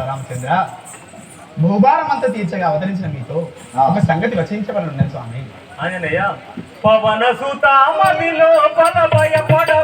రామచంద్ర భూభారం అంతా తీర్చగా అవతరించిన మీతో ఒక సంగతి వచించవలను ఉన్నది స్వామి. ఆంజనేయ పవన సుతామదిలో పల భయపడబోకు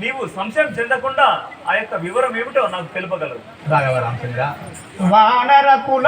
నీవు సంశయం చెందకుండా ఆ యొక్క వివరం ఏమిటో నాకు తెలుపగలవు. రాఘవ రామచంద్ర. వానర కుల